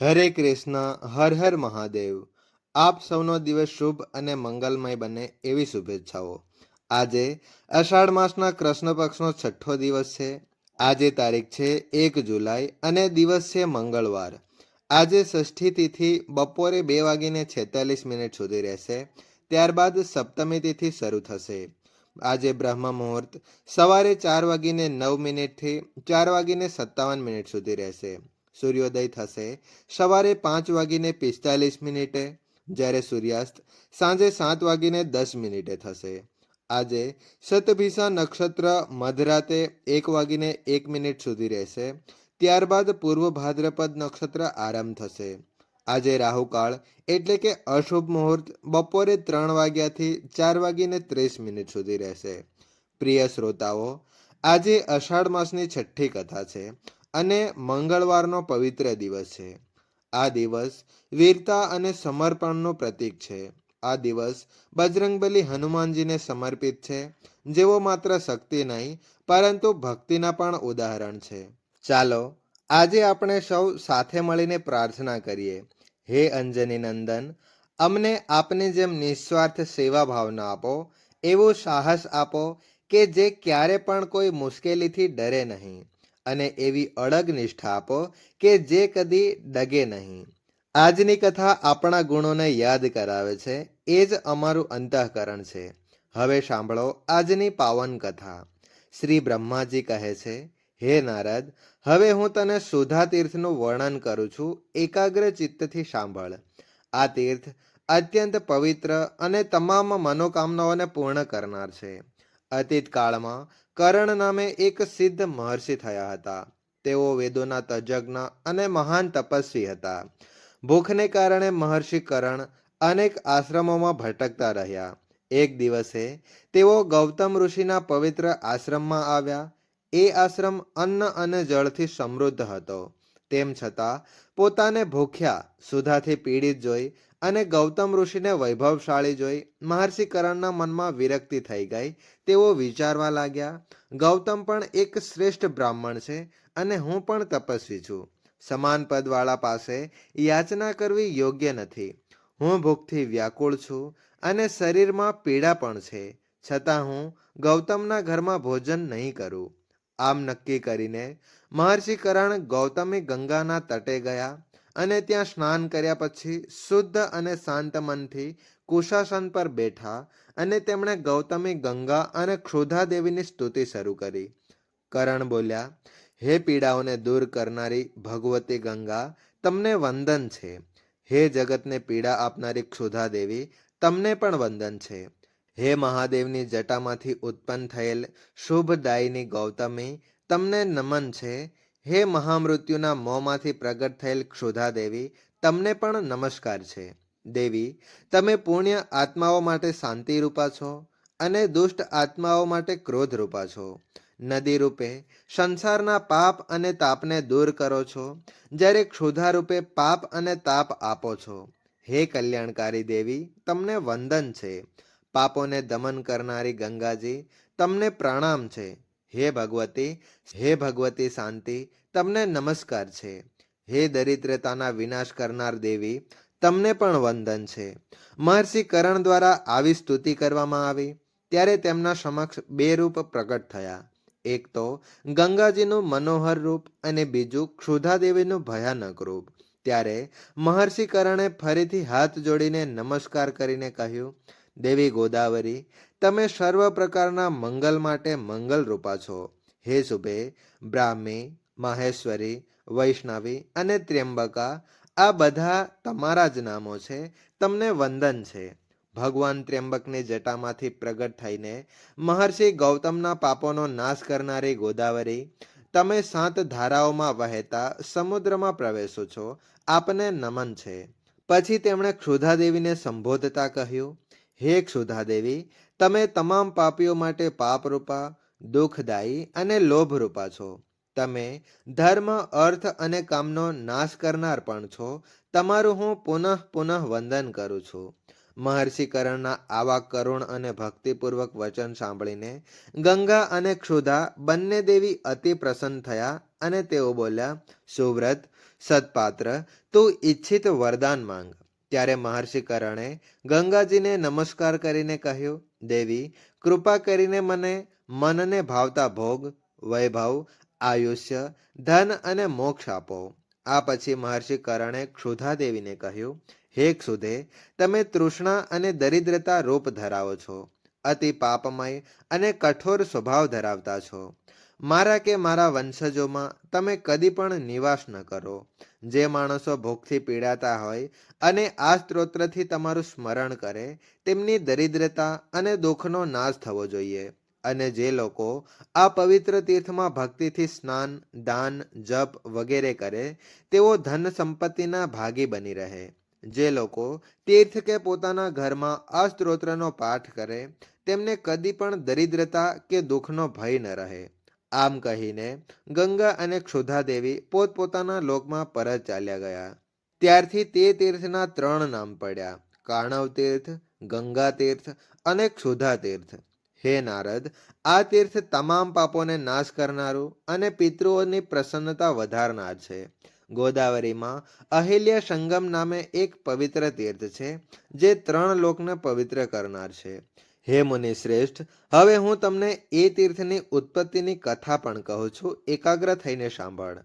હરે કૃષ્ણ, હર હર મહાદેવ. આપ સૌનો દિવસ શુભ અને મંગલમય બને એવી શુભેચ્છાઓ. આજે અષાઢ માસના કૃષ્ણ પક્ષનો છઠ્ઠો દિવસ છે. આજે તારીખ છે એક જુલાઈ અને દિવસ છે મંગળવાર. આજે ષષ્ઠી તિથિ બપોરે બે વાગીને છેતાલીસ મિનિટ સુધી રહેશે. ત્યારબાદ સપ્તમી તિથિ શરૂ થશે. આજે બ્રહ્મ મુહૂર્ત સવારે ચાર વાગીને નવ મિનિટથી ચાર વાગીને સત્તાવન મિનિટ સુધી રહેશે. સૂર્યોદય થશે. સવારે પાંચ વાગીને પિસ્તાલીસ મિનિટે, જ્યારે સૂર્યાસ્ત સાંજે સાત વાગીને દસ મિનિટે થશે. આજે શતભિષા નક્ષત્ર મધરાતે એક વાગીને એક મિનિટ સુધી રહેશે. ત્યારબાદ પૂર્વ ભાદ્રપદ નક્ષત્ર આરંભ થશે. આજે રાહુકાળ એટલે કે અશુભ મુહૂર્ત બપોરે ત્રણ વાગ્યાથી ચાર વાગીને ત્રીસ મિનિટ સુધી રહેશે. પ્રિય શ્રોતાઓ, આજે અષાઢ માસની છઠ્ઠી કથા છે. અને મંગળવારનો પવિત્ર દિવસ છે. આ દિવસ વીરતા અને સમર્પણનું પ્રતીક છે. આ દિવસ બજરંગબલી હનુમાનજીને સમર્પિત છે, જેઓ માત્ર શક્તિ નહીં, પરંતુ ભક્તિના પણ ઉદાહરણ છે. ચાલો, આજે આપણે સૌ સાથે મળીને પ્રાર્થના કરીએ. હે અંજની નંદન, અમને આપની જેમ નિસ્વાર્થ સેવા ભાવના આપો, એવું સાહસ આપો કે જે ક્યારે પણ કોઈ મુશ્કેલીથી ડરે નહીં. અને એવી અડગ નિષ્ઠા આપો કે જે કદી ડગે નહીં. આજની કથા આપણા ગુણોને યાદ કરાવે છે. એ જ અમારું અંતઃકરણ છે. હવે સાંભળો આજની પાવન કથા. શ્રી બ્રહ્માજી કહે છે, હે નારદ, હવે હું તને સુધા તીર્થનું વર્ણન કરું છું. એકાગ્ર ચિત્તથી સાંભળ. આ તીર્થ અત્યંત પવિત્ર અને તમામ મનોકામનાઓને પૂર્ણ કરનાર છે. અતીત કાળમાં કરણ નામે એક સિદ્ધ મહર્ષિ થયા હતા. તેઓ વેદોના તજજ્ઞ અને મહાન તપસ્વી હતા. ભૂખને કારણે મહર્ષિ કરણ અનેક આશ્રમોમાં ભટકતા રહ્યા. એક દિવસે તેઓ ગૌતમ ઋષિના પવિત્ર આશ્રમમાં આવ્યા. એ આશ્રમ અન્ન અને જળથી સમૃદ્ધ હતો. તેમ છતાં પોતાને ભૂખ્યા, સુધાથી પીડિત જોઈ અને ગૌતમ ઋષિને વૈભવશાળી જોઈ મહર્ષિ કરણના મનમાં વિરક્તિ થઈ ગઈ. તેઓ વિચારવા લાગ્યા, ગૌતમ પણ એક શ્રેષ્ઠ બ્રાહ્મણ છે અને હું પણ તપસ્વી છું. સમાન પદવાળા પાસે યાચના કરવી યોગ્ય નથી. હું ભૂખથી વ્યાકુળ છું અને શરીરમાં પીડા પણ છે. છતાં હું ગૌતમના ઘરમાં ભોજન નહીં કરું. આમ નક્કી કરીને મહર્ષિ કરણ ગૌતમી ગંગાના તટે ગયા. અને ત્યાં સ્નાન કર્યા પછી શુદ્ધ અને શાંત મનથી કુશાસન પર બેઠા અને તેમણે ગૌતમી ગંગા અને ક્ષુધા દેવીની સ્તુતિ શરૂ કરી. કરણ બોલ્યા, હે પીડાઓને દૂર કરનારી ભગવતી ગંગા, તમને વંદન છે. હે જગતને પીડા આપનારી ક્ષુધા દેવી, તમને પણ વંદન છે. હે મહાદેવની જટામાંથી ઉત્પન્ન થયેલ શુભદાયિની ગૌતમી, તમને નમન છે. હે મહામૃત્યુના મોંમાંથી પ્રગટ થયેલ ક્ષુધા દેવી, તમને પણ નમસ્કાર છે. દેવી, તમે પુણ્ય આત્માઓ માટે શાંતિ રૂપા છો અને દુષ્ટ આત્માઓ માટે ક્રોધ રૂપા છો. નદી રૂપે સંસારના પાપ અને તાપને દૂર કરો છો, જ્યારે ક્ષુધા રૂપે પાપ અને તાપ આપો છો. હે કલ્યાણકારી દેવી, તમને વંદન છે. પાપોને દમન કરનારી ગંગાજી, તમને પ્રણામ છે. હે ભગવતી હે ભગવતી શાંતિ, તમને નમસ્કાર છે. હે દરિદ્રતાના વિનાશ કરનાર દેવી, તમને પણ વંદન છે. મહર્ષિ કરણ દ્વારા આવી સ્તુતિ કરવામાં આવી, ત્યારે તેમના સમક્ષ બે રૂપ પ્રગટ થયા. એક તો ગંગાજીનું મનોહર રૂપ અને બીજું ક્ષુધાદેવીનું ભયાનક રૂપ. ત્યારે મહર્ષિ કરણે ફરીથી હાથ જોડીને નમસ્કાર કરીને કહ્યું, દેવી ગોદાવરી તમે સર્વ પ્રકારના મંગલ માટે મંગલ રૂપા છો. હે શુભે, બ્રાહ્મી, માહેશ્વરી, વૈષ્ણવી અને ત્ર્યંબકા, આ બધા તમારા જ નામો છે, તમને વંદન છે. ભગવાન ત્ર્યંબકની જટામાંથી પ્રગટ થઈને મહર્ષિ ગૌતમના પાપોનો નાશ કરનારી ગોદાવરી, તમે સાત ધારાઓમાં વહેતા સમુદ્રમાં પ્રવેશો છો, આપને નમન છે. પછી તેમણે ક્ષુધાદેવીને સંબોધતા કહ્યું, હે ક્ષુધાદેવી તમે તમામ પાપીઓ માટે પાપરૂપા, દુઃખદાયી અને લોભરૂપા છો. તમે ધર્મ, અર્થ અને કામનો નાશ કરનાર પણ છો. તમારું હું પુનઃ પુનઃ વંદન કરું છું. મહર્ષિ કરણના આવા કરુણ અને ભક્તિપૂર્વક વચન સાંભળીને ગંગા અને ક્ષુધા બંને દેવી અતિ પ્રસન્ન થયા અને તેઓ બોલ્યા, સુવ્રત, સત્પાત્ર, તું ઈચ્છિત વરદાન માંગ. ત્યારે મહર્ષિ કરણે ગંગાજીને નમસ્કાર કરીને કહ્યું, દેવી, કૃપા કરીને મને મનને ભાવતા ભોગ, વૈભવ, આયુષ્ય, ધન અને મોક્ષ આપો. આ પછી મહર્ષિ કરણે ક્ષુધા દેવીને કહ્યું, હે ક્ષુધે, તમે તૃષ્ણા અને દરિદ્રતા રૂપ ધરાવો છો, અતિ પાપમય અને કઠોર સ્વભાવ ધરાવતા છો. મારા કે મારા વંશજોમાં તમે કદી પણ નિવાસ ન કરો. જે માણસો ભૂખથી પીડાતા હોય અને આ સ્ત્રોત્રથી તમારું સ્મરણ કરે, તેમની દરિદ્રતા અને દુઃખનો નાશ થવો જોઈએ. અને જે લોકો આ પવિત્ર તીર્થમાં ભક્તિથી સ્નાન, દાન, જપ વગેરે કરે, તેઓ ધન સંપત્તિના ભાગી બની રહે. જે લોકો તીર્થ કે પોતાના ઘરમાં આ સ્ત્રોત્રનો પાઠ કરે, તેમને કદી પણ દરિદ્રતા કે દુઃખનો ભય ન રહે. આમ કહીને ગંગા અને ક્ષુધાદેવી પોતપોતાના લોકમાં પરત ચાલ્યા ગયા. ત્યારથી તે તીર્થના ત્રણ નામ પડ્યા. કાણવ તીર્થ, ગંગા તીર્થ અને ક્ષુધા તીર્થ. હે નારદ, આ તીર્થ તમામ પાપોને નાશ કરનારું અને પિતૃઓની પ્રસન્નતા વધારનાર છે. ગોદાવરીમાં અહિલ્ય સંગમ નામે એક પવિત્ર તીર્થ છે, જે ત્રણ લોકને પવિત્ર કરનાર છે. હે મુનિ શ્રેષ્ઠ, હવે હું તમને એ તીર્થની ઉત્પત્તિની કથા પણ કહું છું, એકાગ્ર થઈને સાંભળ.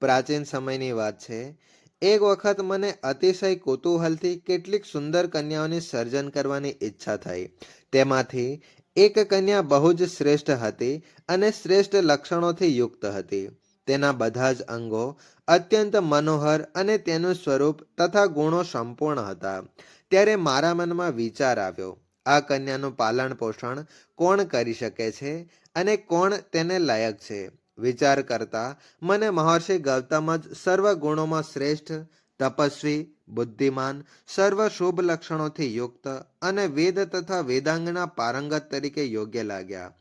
પ્રાચીન સમયની વાત છે, એક વખત મને અતિશય કુતૂહલથી કેટલીક સુંદર કન્યાઓની સર્જન કરવાની ઈચ્છા થઈ. તેમાંથી એક કન્યા બહુ જ શ્રેષ્ઠ હતી અને શ્રેષ્ઠ લક્ષણોથી યુક્ત હતી. તેના બધા જ અંગો અત્યંત મનોહર અને તેનું સ્વરૂપ તથા ગુણો સંપૂર્ણ હતા. ત્યારે મારા મનમાં વિચાર આવ્યો આ કન્યાનું પાલન પોષણ કોણ કરી શકે છે અને કોણ તેને લાયક છે? વિચાર કરતા મને મહર્ષિ ગૌતમ જ સર્વ ગુણોમાં શ્રેષ્ઠ, તપસ્વી, બુદ્ધિમાન, સર્વ શુભ લક્ષણોથી યુક્ત અને વેદ તથા વેદાંગના પારંગત તરીકે યોગ્ય લાગ્યા.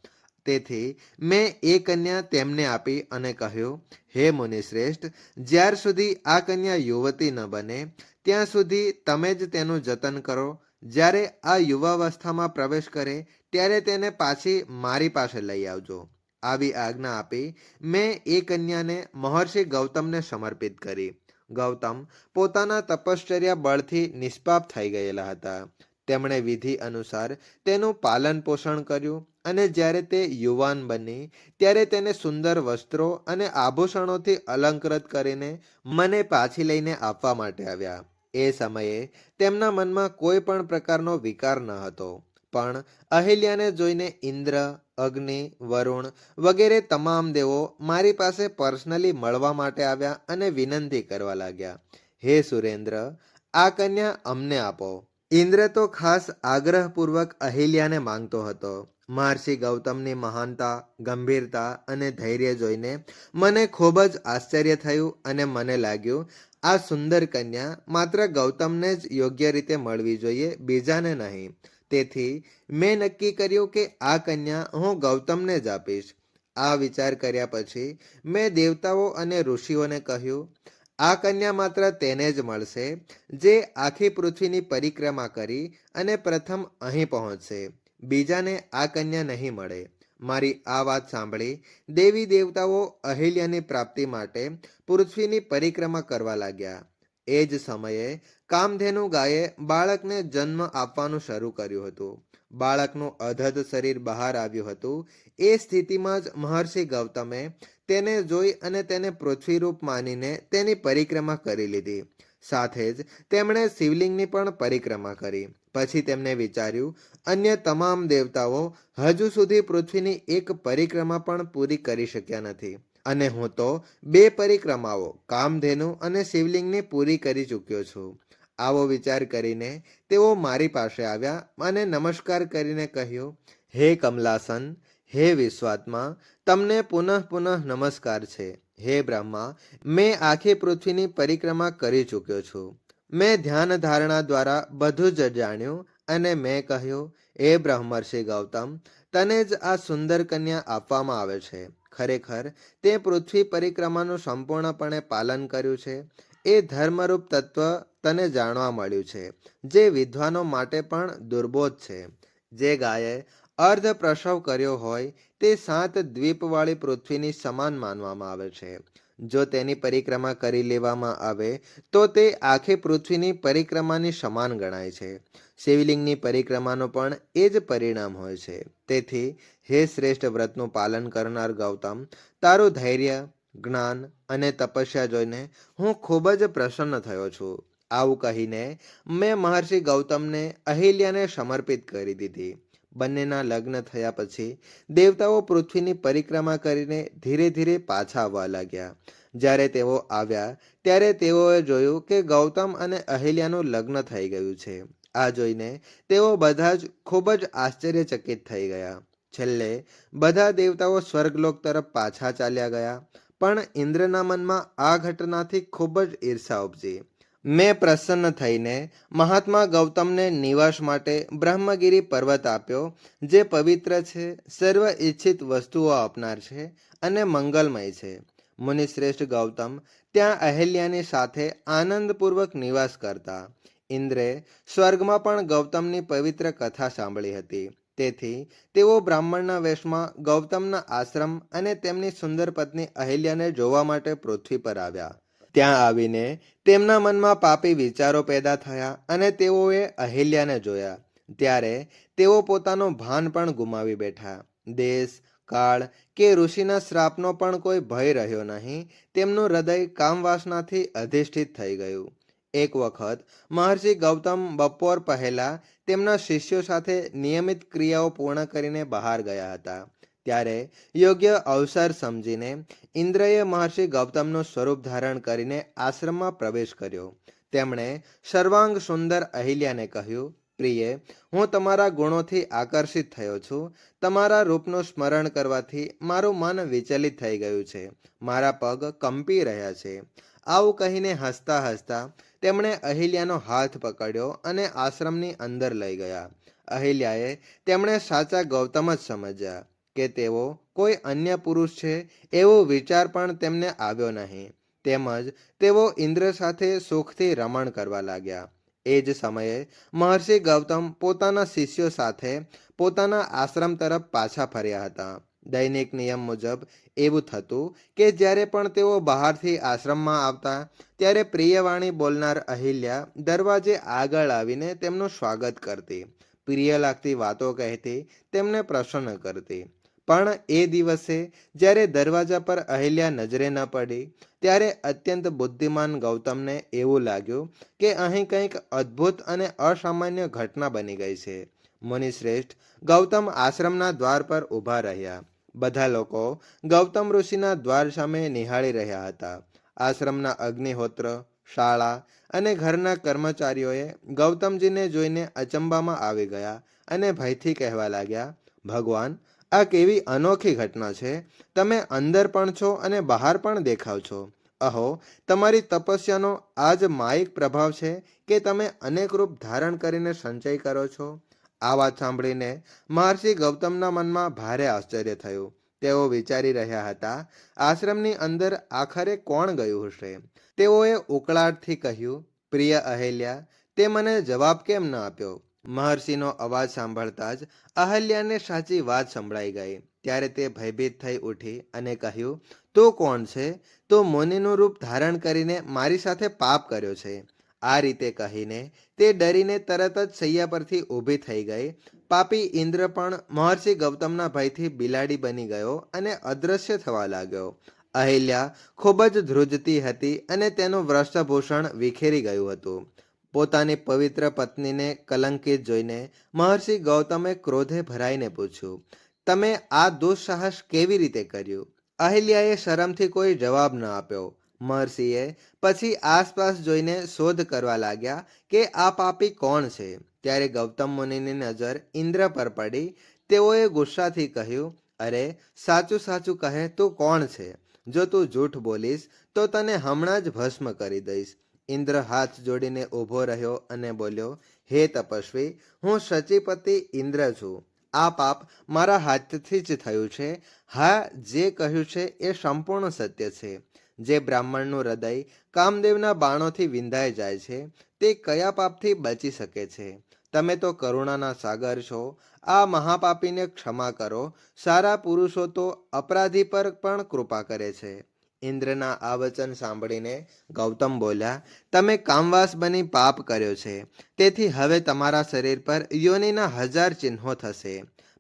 તેથી મેં એ કન્યા તેમને આપી અને કહ્યું, હે મુનિ શ્રેષ્ઠ જ્યાર સુધી આ કન્યા યુવતી ન બને, ત્યાં સુધી તમે જ તેનું જતન કરો જ્યારે આ યુવાવસ્થામાં પ્રવેશ કરે, ત્યારે તેને પાછી મારી પાસે લઈ આવજો. આવી આજ્ઞા આપી મેં એ કન્યાને મહર્ષિ ગૌતમને સમર્પિત કરી. ગૌતમ પોતાના તપશ્ચર્યા બળથી નિષ્પાપ થઈ ગયેલા હતા. તેમણે વિધિ અનુસાર તેનું પાલન પોષણ કર્યું અને જ્યારે તે યુવાન બની, ત્યારે તેને સુંદર વસ્ત્રો અને આભૂષણોથી અલંકૃત કરીને મને પાછી લઈને આપવા માટે આવ્યા. એ સમયે તેમના મનમાં કોઈ પણ પ્રકારનો વિકાર ન હતો. પણ અહિલ્યાને જોઈને ઇન્દ્ર, અગ્નિ, વરુણ વગેરે તમામ દેવો મારી પાસે પર્સનલી મળવા માટે આવ્યા અને વિનંતી કરવા લાગ્યા. હે સુરેન્દ્ર, આ કન્યા અમને આપો. ઇન્દ્ર તો ખાસ આગ્રહપૂર્વક અહિલ્યાને માંગતો હતો. મહર્ષિ ગૌતમની મહાનતા, ગંભીરતા અને ધૈર્ય જોઈને મને ખૂબ જ આશ્ચર્ય થયું અને મને લાગ્યું આ સુંદર કન્યા માત્ર ગૌતમને જ યોગ્ય રીતે મળવી જોઈએ, બીજાને નહીં. તેથી મેં નક્કી કર્યું કે આ કન્યા હું ગૌતમને જ આપીશ. આ વિચાર કર્યા પછી મેં દેવતાઓ અને ઋષિઓને કહ્યું, આ કન્યા માત્ર તેને જ મળશે, જે આખી પૃથ્વીની પરિક્રમા કરી અને પ્રથમ અહીં પહોંચશે. બીજાને આ કન્યા નહીં મળે. મારી આ વાત સાંભળી દેવી દેવતાઓ અહિલ્યાની પ્રાપ્તિ માટે પૃથ્વીની પરિક્રમા કરવા લાગ્યા. એ જ સમયે કામધેનુ ગાયે બાળકને જન્મ આપવાનું શરૂ કર્યું હતું. બાળકનું અધધ શરીર બહાર આવ્યું હતું. એ સ્થિતિમાં જ મહર્ષિ ગૌતમે તેને જોઈ અને તેને પૃથ્વીરૂપ માનીને તેની પરિક્રમા કરી લીધી. સાથે જ તેમણે શિવલિંગની પણ પરિક્રમા કરી. પછી તેમને વિચાર્યું, અન્ય તમામ દેવતાઓ હજુ સુધી પૃથ્વીની એક પરિક્રમા પણ પૂરી કરી શક્યા નથી. અને હું તો બે પરિક્રમાઓ, કામધેનુ અને શિવલિંગની પૂરી કરી ચૂક્યો છું. આવો વિચાર કરીને તેઓ મારી પાસે આવ્યા અને નમસ્કાર કરીને કહ્યું, હે કમલાસન, હે વિશ્વાત્મા, તમને પુનઃ પુનઃ નમસ્કાર છે. હે બ્રહ્મા, મેં આખી પૃથ્વીની પરિક્રમા કરી ચૂક્યો છું. મેં ધ્યાન ધારણા દ્વારા બધું જ જાણ્યું અને મેં કહ્યું એ બ્રહ્મર્ષિ ગૌતમ, તને જ આ સુંદર કન્યા આપવામાં આવે છે. ખરેખર, તે પૃથ્વી પરિક્રમાનું સંપૂર્ણપણે પાલન કર્યું છે. એ ધર્મરૂપ તત્વ તને જાણવા મળ્યું છે, જે વિદ્વાનો માટે પણ દુર્બોધ છે જે ગાયે અર્ધ પ્રસવ કર્યો હોય, તે સાત દ્વીપવાળી પૃથ્વીની સમાન માનવામાં આવે છે. જો તેની પરિક્રમા કરી લેવામાં આવે, તો તે આખી પૃથ્વીની પરિક્રમાની સમાન ગણાય છે. શિવલિંગની પરિક્રમાનું પણ એ જ પરિણામ હોય છે. તેથી, હે શ્રેષ્ઠ વ્રતનું પાલન કરનાર ગૌતમ, તારું ધૈર્ય, જ્ઞાન અને તપસ્યા જોઈને હું ખૂબ જ પ્રસન્ન થયો છું. આવું કહીને મેં મહર્ષિ ગૌતમને અહિલ્યાને સમર્પિત કરી દીધી. બંનેના લગ્ન થયા પછી દેવતાઓ પૃથ્વીની પરિક્રમા કરીને ધીરે ધીરે પાછા આવવા લાગ્યા. જ્યારે તેઓ આવ્યા, ત્યારે તેઓએ જોયું કે ગૌતમ અને અહિલ્યાનું લગ્ન થઈ ગયું છે. આ જોઈને તેઓ બધા જ ખૂબ જ આશ્ચર્યચકિત થઈ ગયા. છેલ્લે બધા દેવતાઓ સ્વર્ગલોક તરફ પાછા ચાલ્યા ગયા, પણ ઇન્દ્રના મનમાં આ ઘટનાથી ખૂબ જ ઈર્ષા ઉપજી. મેં પ્રસન્ન થઈને મહાત્મા ગૌતમને નિવાસ માટે બ્રહ્મગીરી પર્વત આપ્યો, જે પવિત્ર છે, સર્વ ઈચ્છિત વસ્તુઓ આપનાર છે અને મંગલમય છે. મુનિશ્રેષ્ઠ ગૌતમ ત્યાં અહેલ્યાની સાથે આનંદપૂર્વક નિવાસ કરતા. ઇન્દ્રે સ્વર્ગમાં પણ ગૌતમની પવિત્ર કથા સાંભળી હતી. તેથી તેઓ બ્રાહ્મણના વેશમાં ગૌતમના આશ્રમ અને તેમની સુંદર પત્ની અહિલ્યાને જોવા માટે પૃથ્વી પર આવ્યા. ત્યાં આવીને તેમના મનમાં પાપી વિચારો પેદા થયા અને તેઓએ અહિલ્યાને જોયા. ત્યારે તેઓ પોતાનું ભાન પણ ગુમાવી બેઠા. દેશ, કાળ કે ઋષિના શ્રાપનો પણ કોઈ ભય રહ્યો નહીં. તેમનું હૃદય કામવાસનાથી અધિષ્ઠિત થઈ ગયું. એક વખત મહર્ષિ ગૌતમ બપોર પહેલા તેમના શિષ્યો સાથે નિયમિત ક્રિયાઓ પૂર્ણ કરીને બહાર ગયા હતા. ત્યારે યોગ્ય અવસર સમજીને ઇન્દ્રએ મહર્ષિ ગૌતમનું સ્વરૂપ ધારણ કરીને આશ્રમમાં પ્રવેશ કર્યો. તેમણે સર્વાંગ સુંદર અહિલ્યાને કહ્યું, પ્રિય, હું તમારા ગુણોથી આકર્ષિત થયો છું. તમારા રૂપનું સ્મરણ કરવાથી મારું મન વિચલિત થઈ ગયું છે. મારા પગ કંપી રહ્યા છે. આવું કહીને હસતા હસતા તેમણે અહિલ્યાનો હાથ પકડ્યો અને આશ્રમની અંદર લઈ ગયા. અહિલ્યાએ તેમણે સાચા ગૌતમ જ સમજ્યા. કે તેઓ કોઈ અન્ય પુરુષ છે એવો વિચાર પણ તેમને આવ્યો નહીં. તેમજ તેઓ ઇન્દ્ર સાથે સુખથી રમણ કરવા લાગ્યા. એ જ સમયે મહર્ષિ ગૌતમ પોતાના શિષ્યો સાથે પોતાના આશ્રમ તરફ પાછા ફર્યા હતા. દૈનિક નિયમ મુજબ એવું થતું કે જ્યારે પણ તેઓ બહારથી આશ્રમમાં આવતા, ત્યારે પ્રિયવાણી બોલનાર અહિલ્યા દરવાજે આગળ આવીને તેમનું સ્વાગત કરતી. પ્રિય લાગતી વાતો કહેતી તેમને પ્રસન્ન કરતી. પણ એ દિવસે જ્યારે દરવાજા પર અહિલ્યા નજરે ન પડી, ત્યારે અત્યંત બુદ્ધિમાન ગૌતમને એવું લાગ્યું કે અહીં કંઈક અદ્ભુત અને અસામાન્ય ઘટના બની ગઈ છે. મુનિશ્રેષ્ઠ ગૌતમ આશ્રમના દ્વાર પર ઊભા રહ્યા. બધા લોકો ગૌતમ ઋષિના દ્વાર સામે નિહાળી રહ્યા હતા. આશ્રમના અગ્નિહોત્ર, શાળા અને ઘરના કર્મચારીઓએ ગૌતમજીને જોઈને અચંબામાં આવી ગયા અને ભયથી કહેવા લાગ્યા, ભગવાન આ કેવી અનોખી ઘટના છે. તમે અંદર પણ છો અને બહાર પણ દેખાવ છો. અહો, તમારી તપસ્યાનો આ જ માયિક પ્રભાવ છે કે તમે અનેક રૂપ ધારણ કરીને સંચય કરો છો. આ વાત સાંભળીને મહર્ષિ ગૌતમના મનમાં ભારે આશ્ચર્ય થયું. તેઓ વિચારી રહ્યા હતા, આશ્રમની અંદર આખરે કોણ ગયું હશે? તેઓએ ઉકળાટથી કહ્યું, પ્રિય અહેલ્યા, તે મને જવાબ કેમ ન આપ્યો? મહર્ષિનો અવાજ સાંભળતા જ અહલ્યાને સાચી વાત સંભળાઈ ગઈ. ત્યારે તે ભયભીત થઈ ઉઠી અને કહ્યું, તો કોણ છે? તો મુનિનું રૂપ ધારણ કરીને મારી સાથે પાપ કર્યો છે. આ રીતે કહીને તે ડરીને તરત જ સૈયા પરથી ઊભી થઈ ગઈ. પાપી ઇન્દ્ર પણ મહર્ષિ ગૌતમના ભયથી બિલાડી બની ગયો અને અદૃશ્ય થવા લાગ્યો. અહિલ્યા ખૂબ જ ધ્રુજતી હતી અને તેનું વસ્ત્રભૂષણ વિખેરી ગયું હતું. પોતાની પવિત્ર પત્નીને કલંકિત જોઈને, મહર્ષિ ગૌતમે ક્રોધે ભરાઈને પૂછ્યું, તમે આ દુઃસાહસ કેવી રીતે કર્યું? અહિલ્યાએ શરમથી કોઈ જવાબ ન આપ્યો. મહર્ષિએ પછી આસપાસ જોઈને શોધ કરવા લાગ્યા કે આ પાપી કોણ છે. ત્યારે ગૌતમ મુનિની નજર ઇન્દ્ર પર પડી. તેઓએ ગુસ્સાથી કહ્યું, અરે, સાચું સાચું કહે તું કોણ છે? જો તું જૂઠ બોલીશ, તો તને હમણાં જ ભસ્મ કરી દઈશ. ઇન્દ્ર હાથ જોડીને ઊભો રહ્યો અને બોલ્યો, હે તપસ્વી, હું સચીપતિ ઇન્દ્ર છું. આ પાપ મારા હાથથી જ થયું છે. હા, જે કહ્યું છે એ સંપૂર્ણ સત્ય છે. જે બ્રાહ્મણનું હૃદય કામદેવના બાણોથી વિંધાઈ જાય છે, તે કયા પાપથી બચી શકે છે? તમે તો કરુણાના સાગર છો. આ મહાપાપીને ક્ષમા કરો. સારા પુરુષો તો અપરાધી પર પણ કૃપા કરે છે. ઇન્દ્રના આ વચન સાંભળીને ગૌતમ બોલ્યા, તમે કામવાસ બની પાપ કર્યો છે. તેથી હવે તમારા શરીર પર યોનિના હજાર ચિહ્નો થશે.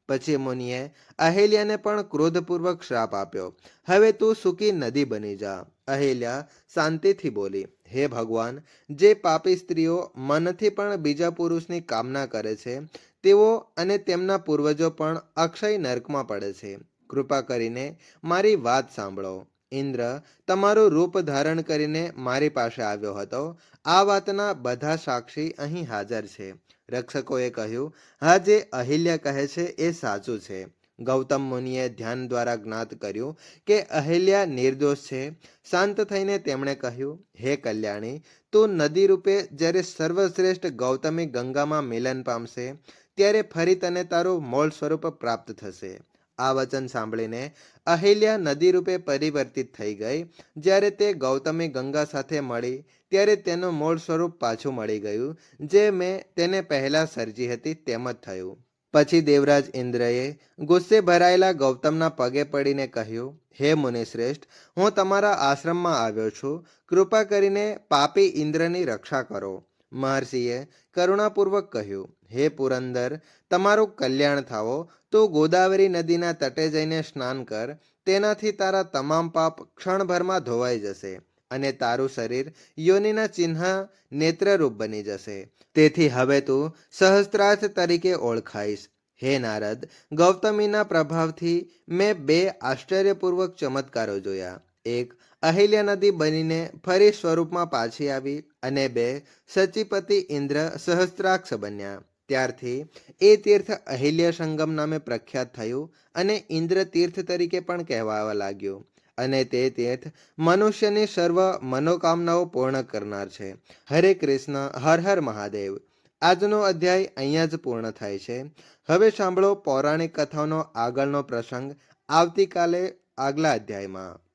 પછી મુનિએ અહેલ્યાને પણ ક્રોધપૂર્વક શ્રાપ આપ્યો, હવે તું સૂકી નદી બની જા. અહેલ્યા શાંતિથી બોલી, હે ભગવાન, જે પાપી સ્ત્રીઓ મનથી પણ બીજા પુરુષની કામના કરે છે, તેઓ અને તેમના પૂર્વજો પણ અક્ષય નર્કમાં પડે છે. કૃપા કરીને મારી વાત સાંભળો. ઇન્દ્ર તમારું રૂપ ધારણ કરીને મારી પાસે આવ્યો હતો. આ વાતના બધા સાક્ષી અહીં હાજર છે. રક્ષકોએ કહ્યું, હા, જે અહિલ્યા કહે છે એ સાચું છે. ગૌતમ મુનિએ ધ્યાન દ્વારા જ્ઞાત કર્યું કે અહિલ્યા નિર્દોષ છે. શાંત થઈને તેમણે કહ્યું, હે કલ્યાણી, તું નદી રૂપે જ્યારે સર્વશ્રેષ્ઠ ગૌતમી ગંગામાં મિલન પામશે, ત્યારે ફરી તને તારું મૂળ સ્વરૂપ પ્રાપ્ત થશે. આ વચન સાંભળીને અહિલ્યા નદી રૂપે પરિવર્તિત થઈ ગઈ. જ્યારે તે ગૌતમી ગંગા સાથે મળી, ત્યારે તેનું મૂળ સ્વરૂપ પાછું મળી ગયું, જે મેં તેને પહેલા સર્જી હતી તેમ જ થયું. પછી દેવરાજ ઇન્દ્રએ ગુસ્સે ભરાયેલા ગૌતમના પગે પડીને કહ્યું, હે મુનિશ્રેષ્ઠ, હું તમારા આશ્રમમાં આવ્યો છું. કૃપા કરીને પાપી ઇન્દ્રની રક્ષા કરો. મહર્ષિએ કરુણાપૂર્વક કહ્યું, હે પુરંદર તમારું કલ્યાણ થાવો, તો ગોદાવરી નદીના તટે જઈને સ્નાન કર. તેનાથી તારા તમામ પાપ ક્ષણભરમાં ધોવાઈ જશે અને તારું શરીર યોનિના ચિહ્ન નેત્રરૂપ બની જશે. તેથી હવે તું સહસ્ત્રાર્થ તરીકે ઓળખાઈશ. હે નારદ, ગૌતમીના પ્રભાવથી મેં બે આશ્ચર્યપૂર્વક ચમત્કારો જોયા. એક, અહિલ્યા નદી બનીને ફરી સ્વરૂપમાં પાછી આવી અને બે, સચીપતિ ઇન્દ્ર સહસ્ત્રાક્ષ બન્યા. ત્યારથી એ તીર્થ અહિલ્ય સંગમ નામે પ્રખ્યાત થયું અને ઇન્દ્ર તીર્થ તરીકે પણ કહેવાવા લાગ્યું. અને તે તીર્થ મનુષ્યની સર્વ મનોકામનાઓ પૂર્ણ કરનાર છે. હરે કૃષ્ણ, હર હર મહાદેવ. આજનો અધ્યાય અહીંયા જ પૂર્ણ થાય છે. હવે સાંભળો પૌરાણિક કથાઓનો આગળનો પ્રસંગ આવતીકાલે આગલા અધ્યાયમાં.